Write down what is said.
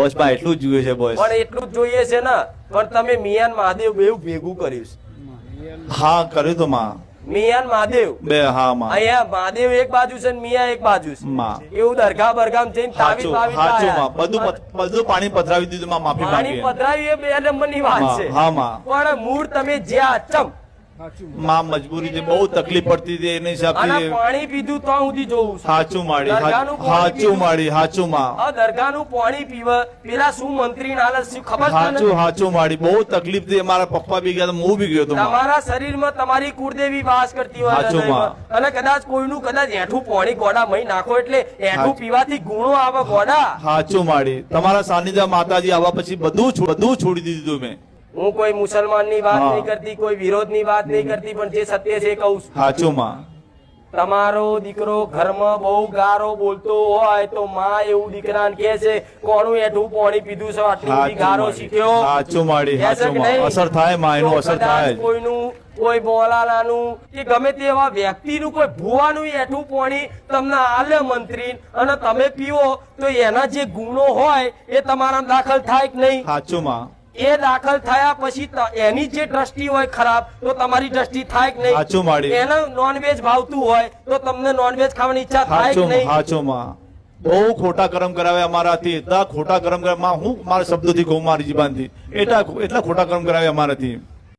બસ ભાઈ એટલું જ જોઈએ છે બસ પણ એટલું જ જોઈએ છે ને પણ તમે મિયાન મહાદેવ બેવ ભેગું કર્યું છે. હા કર્યું તો માં. મિયાન મહાદેવ? બે હા માં. અહીંયા મહાદેવ એક બાજુ છે ને મિયા એક બાજુ છે. માં. એવું દરગાહ બરગામ જઈને તાવી બાવીજ હાચું માં. બધું બધું પાણી પધરાવી દીધું માં માફી પાણી માંગીએ. પધરાવી એ બે નંબરની વાત છે. હા માં. પણ મૂળ તમે જ્યાં ચમ માં મજબૂરી છે બહુ તકલીફ પડતી હતી એની હિસાબથી પાણી પીધું તો સુધી જોઉં સાચું માળી સાચું માળી હાચું માં. દરગાહનું પાણી પીવે પેલા શું મંત્રી શું ખબર સાચું સાચું માળી બહુ તકલીફથી મારા પપ્પા બી ગયા હું બી ગયો હતો મારા તમારા શરીરમાં તમારી કુળદેવી વાસ કરતી હોય સાચું માં. અને કદાચ કોઈનું કદાચ એઠું પાણી ગોડા મહી નાખો એટલે એઠું પીવાથી ગુણો આવે ગોડા. સાચું માડી. તમારા સાનિધ્ય માતાજી આવવા પછી બધું બધું છોડી દીધું મેં. હું કોઈ મુસલમાનની વાત નહીં કરતી કોઈ વિરોધની વાત નહીં કરતી પણ જે સત્ય છે કહું છું. તમારો દીકરો ઘરમાં બહુ ગારો બોલતો હોય તો માં એવું દીકરાને કહે છે કોનું એઠું પાણી પીધું છે? આટલી ગારો શીખ્યો? માડી? અસર થાયમાં એનું અસર થાય કોઈનું કોઈ બોલાલાનું કે ગમે તેવા વ્યક્તિનું કોઈ ભુવાનું એઠું પાણી તમને આલે મંત્રી અને તમે પીવો તો એના જે ગુણો હોય એ તમારા દાખલ થાય કે નહીં? સાચું માં એ દાખલ થયા પછી એની જે દ્રષ્ટિ હોય ખરાબ તો તમારી દ્રષ્ટિ થાય કે નહીં? માડી. એને નોનવેજ ભાવતું હોય તો તમને નોનવેજ ખાવાની ઈચ્છા થાય કે નહીં? માં બહુ ખોટા કર્મ કરાવે અમારાથી એટલા ખોટા કર્મ કરાવે હું મારા શબ્દોથી કહું મારી જીબાનથી એટલા એટલા ખોટા કર્મ કરાવે અમારાથી.